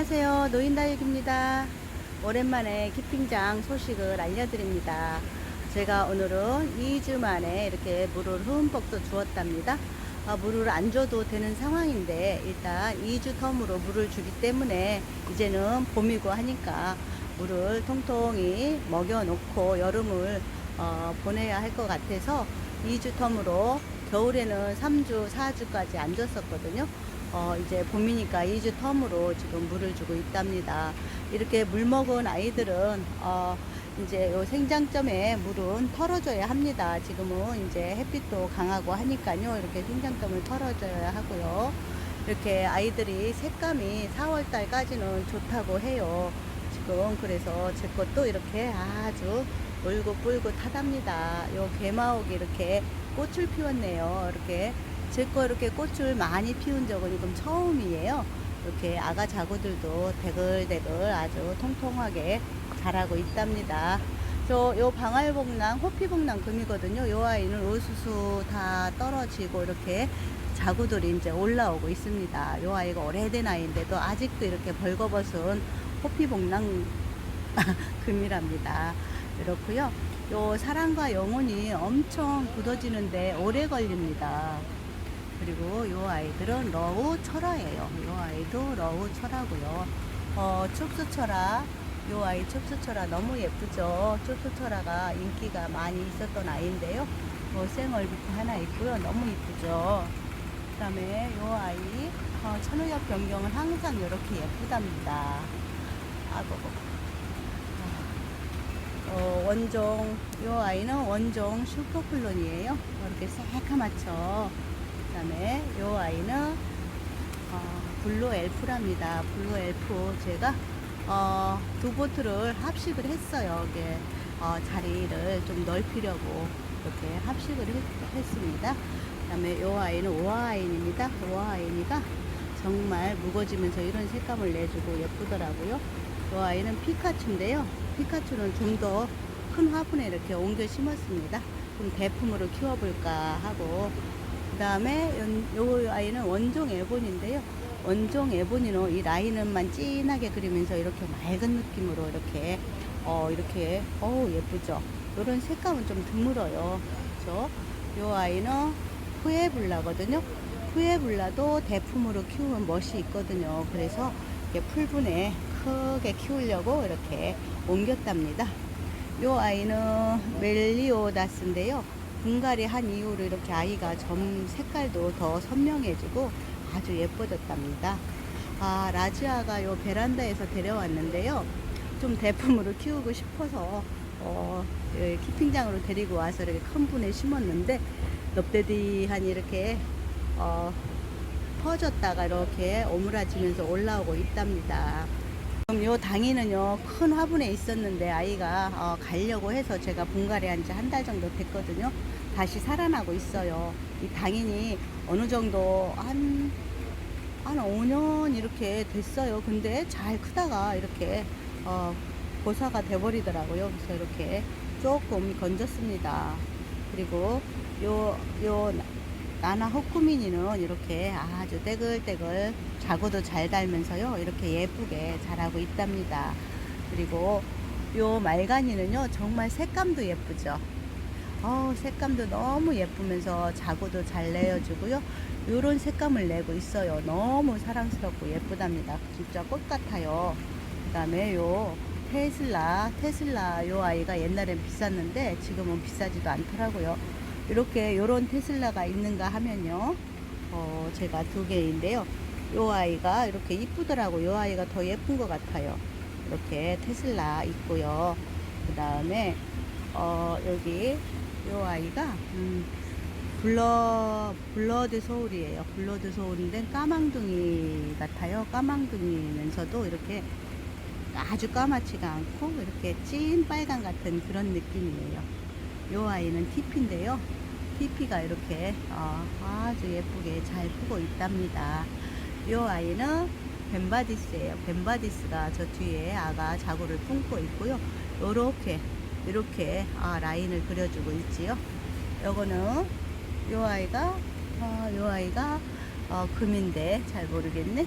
안녕하세요. 노인다육입니다. 오랜만에 키핑장 소식을 알려드립니다. 제가 오늘은 2주 만에 이렇게 물을 흠뻑 또 주었답니다. 아, 물을 안 줘도 되는 상황인데 일단 2주 텀으로 물을 주기 때문에 이제는 봄이고 하니까 물을 통통히 먹여 놓고 여름을 어, 보내야 할 것 같아서 2주 텀으로 겨울에는 3주, 4주까지 안 줬었거든요. 어, 이제 봄이니까 2주 텀으로 지금 물을 주고 있답니다. 이렇게 물 먹은 아이들은, 어, 이제 요 생장점에 물은 털어줘야 합니다. 지금은 이제 햇빛도 강하고 하니까요. 이렇게 생장점을 털어줘야 하고요. 이렇게 아이들이 색감이 4월달까지는 좋다고 해요. 지금 그래서 제 것도 이렇게 아주 울긋불긋하답니다. 요 개마옥이 이렇게 꽃을 피웠네요. 이렇게 제 거 이렇게 꽃을 많이 피운 적은 지금 처음이에요. 이렇게 아가 자구들도 대글대글 아주 통통하게 자라고 있답니다. 저 요 방알복랑, 호피복랑 금이거든요. 요 아이는 우수수 다 떨어지고 이렇게 자구들이 이제 올라오고 있습니다. 요 아이가 오래된 아이인데도 아직도 이렇게 벌거벗은 호피복랑 금이랍니다. 이렇고요. 요 사랑과 영혼이 엄청 굳어지는데 오래 걸립니다. 그리고 요 아이들은 러우 철화예요. 요 아이도 러우 철화고요. 어, 춥수 철화. 요 아이 춥수 철화 너무 예쁘죠. 춥수 철화가 인기가 많이 있었던 아이인데요. 뭐 생얼비트 하나 있고요. 너무 이쁘죠. 그 다음에 요 아이 어, 천우엽 변경은 항상 이렇게 예쁘답니다. 아고 어, 원종 요 아이는 원종 슈퍼클론이에요. 이렇게 새카맣죠. 그 다음에 요 아이는 어, 블루 엘프랍니다. 블루 엘프 제가 어, 두 보트를 합식을 했어요. 이게 어, 자리를 좀 넓히려고 이렇게 합식을 했, 습니다 그 다음에 요 아이는 오아아인입니다. 오아아인이가 정말 무거지면서 이런 색감을 내주고 예쁘더라고요. 요 아이는 피카츄인데요. 피카츄는 좀 더 큰 화분에 이렇게 옮겨 심었습니다. 좀 대품으로 키워볼까 하고 그 다음에 요 아이는 원종 에본인데요. 원종 에본이는 이 라인은만 진하게 그리면서 이렇게 맑은 느낌으로 이렇게 어 이렇게 어우 예쁘죠. 이런 색감은 좀 드물어요. 그렇죠? 요 아이는 후에블라거든요. 후에블라도 대품으로 키우면 멋이 있거든요. 그래서 이렇게 풀분에 크게 키우려고 이렇게 옮겼답니다. 요 아이는 멜리오다스인데요. 분갈이 한 이후로 이렇게 아이가 점 색깔도 더 선명해지고 아주 예뻐졌답니다. 아, 라지아가 요 베란다에서 데려왔는데요. 좀 대품으로 키우고 싶어서 어, 예, 키핑장으로 데리고 와서 이렇게 큰 분에 심었는데 넙대디한 이렇게 어, 퍼졌다가 이렇게 오므라지면서 올라오고 있답니다. 지금 요 당이는요 큰 화분에 있었는데 아이가 어, 가려고 해서 제가 분갈이 한지 한 달 정도 됐거든요. 다시 살아나고 있어요. 이 당인이 어느 정도 한, 한 5년 이렇게 됐어요. 근데 잘 크다가 이렇게 어, 고사가 돼버리더라고요. 그래서 이렇게 조금 건졌습니다. 그리고 요, 요 나나 호쿠미니는 이렇게 아주 떼글떼글 자구도 잘 달면서요 이렇게 예쁘게 자라고 있답니다. 그리고 요 말간이는요 정말 색감도 예쁘죠. 어 색감도 너무 예쁘면서 자구도 잘 내어주고요. 요런 색감을 내고 있어요. 너무 사랑스럽고 예쁘답니다. 진짜 꽃 같아요. 그 다음에 요 테슬라 테슬라 요 아이가 옛날엔 비쌌는데 지금은 비싸지도 않더라고요 이렇게 요런 테슬라가 있는가 하면요. 어, 제가 두 개인데요. 요 아이가 이렇게 이쁘더라고 요. 아이가 더 예쁜 것 같아요. 이렇게 테슬라 있고요. 그 다음에 어, 여기 요 아이가 음, 블러 블러드 소울이에요. 블러드 소울인데 까망둥이 같아요. 까망둥이면서도 이렇게 아주 까맣지가 않고 이렇게 찐 빨강 같은 그런 느낌이에요 요 아이는 티피인데요. 티피가 이렇게 어, 아주 예쁘게 잘 크고 있답니다. 요 아이는 벤바디스예요. 벤바디스가 저 뒤에 아가 자구를 품고 있고요. 요렇게 이렇게 아, 라인을 그려주고 있지요. 요거는 요 아이가 어, 요 아이가 어, 금인데 잘 모르겠네.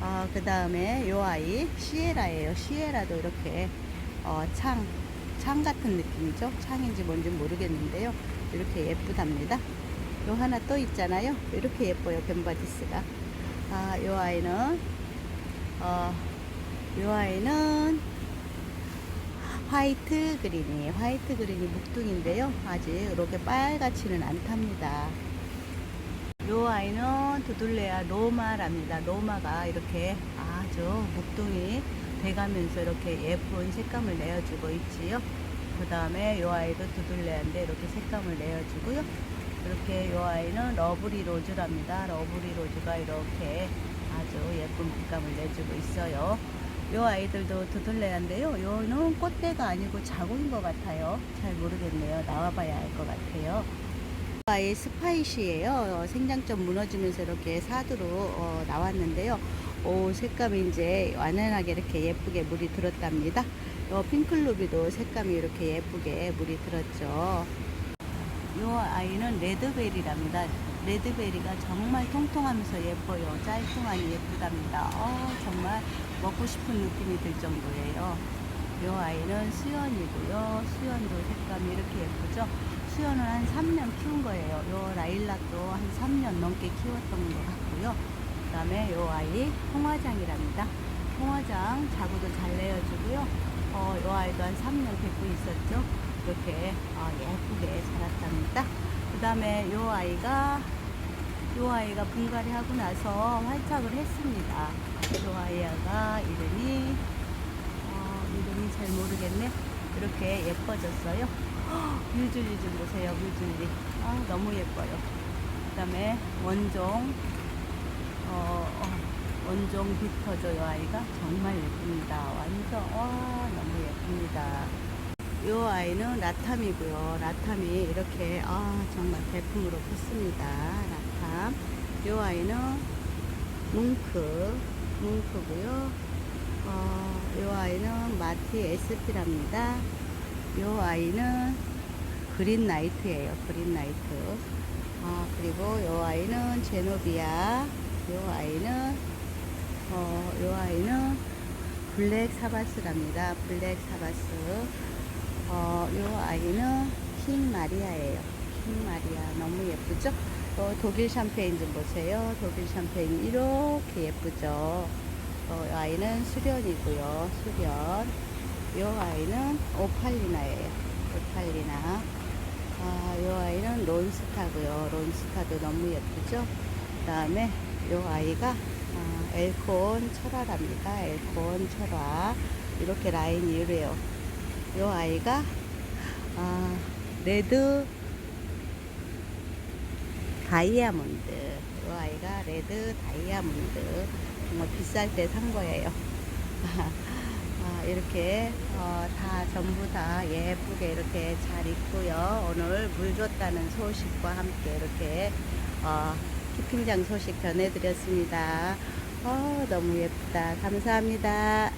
아, 그 다음에 요 아이 시에라예요. 시에라도 이렇게 어, 창, 창 같은 느낌이죠. 창인지 뭔지 모르겠는데요. 이렇게 예쁘답니다. 요 하나 또 있잖아요. 이렇게 예뻐요. 벤바디스가. 아, 요 아이는 어, 요 아이는 화이트 그린이 화이트 그린이 묵둥인데요. 아직 이렇게 빨갛지는 않답니다. 요 아이는 두둘레아 로마랍니다. 로마가 이렇게 아주 묵둥이 돼가면서 이렇게 예쁜 색감을 내어주고 있지요. 그 다음에 요 아이도 두둘레아인데 이렇게 색감을 내어주고요. 이렇게 요 아이는 러브리 로즈랍니다. 러브리 로즈가 이렇게 아주 예쁜 빛감을 내주고 있어요. 요 아이들도 두둘레아인데요. 요는 꽃대가 아니고 자국인 것 같아요. 잘 모르겠네요. 나와봐야 알 것 같아요. 아이 스파이시예요. 어, 생장점 무너지면서 이렇게 사두로 어, 나왔는데요. 오, 색감이 이제 완연하게 이렇게 예쁘게 물이 들었답니다. 요 핑클루비도 색감이 이렇게 예쁘게 물이 들었죠. 요 아이는 레드베리랍니다. 레드베리가 정말 통통하면서 예뻐요. 짤뚱하니 예쁘답니다. 어, 정말 먹고 싶은 느낌이 들 정도예요. 요 아이는 수연이고요. 수연도 색감이 이렇게 예쁘죠. 수연은 한 3년 키운 거예요. 요 라일락도 한 3년 넘게 키웠던 것 같고요. 그 다음에 요 아이 홍화장이랍니다. 홍화장 자구도 잘 내어주고요. 어, 요 아이도 한 3년 데리고 있었죠. 이렇게 어, 예쁘게 자랐답니다. 그 다음에 요 아이가 요 아이가 분갈이 하고 나서 활착을 했습니다. 요 아이가 이름이 어, 이름이 잘 모르겠네. 이렇게 예뻐졌어요. 좀 보세요. 뮤즐리. 아, 너무 예뻐요. 그 다음에 원종 어, 어, 원종 비터죠. 요 아이가 정말 예쁩니다. 완전 와 너무 예쁩니다. 요 아이는 라탐이고요. 라탐이 이렇게 아 정말 대품으로 폈습니다. 라탐. 요 아이는 뭉크, 뭉크고요. 어, 요 아이는 마티 SP랍니다. 요 아이는 그린 나이트예요. 그린 나이트. 아, 그리고 요 아이는 제노비아. 요 아이는 어, 요 아이는 블랙 사바스랍니다. 블랙 사바스. 어, 요 아이는 킹 마리아예요. 킹 마리아. 너무 예쁘죠? 어, 독일 샴페인 좀 보세요. 독일 샴페인 이렇게 예쁘죠? 어, 요 아이는 수련이고요. 수련. 요 아이는 오팔리나예요. 오팔리나. 아, 요 아이는 론스타고요. 론스타도 너무 예쁘죠? 그 다음에 요 아이가 아, 엘콘 철화랍니다. 엘콘 철화. 이렇게 라인이 이래요. 요 아이가 아, 레드 다이아몬드. 요 아이가 레드 다이아몬드. 정말 비쌀 때 산 거예요. 아, 이렇게 어, 다 전부 다 예쁘게 이렇게 잘 있고요. 오늘 물 줬다는 소식과 함께 이렇게 어, 키핑장 소식 전해드렸습니다. 어, 너무 예쁘다. 감사합니다.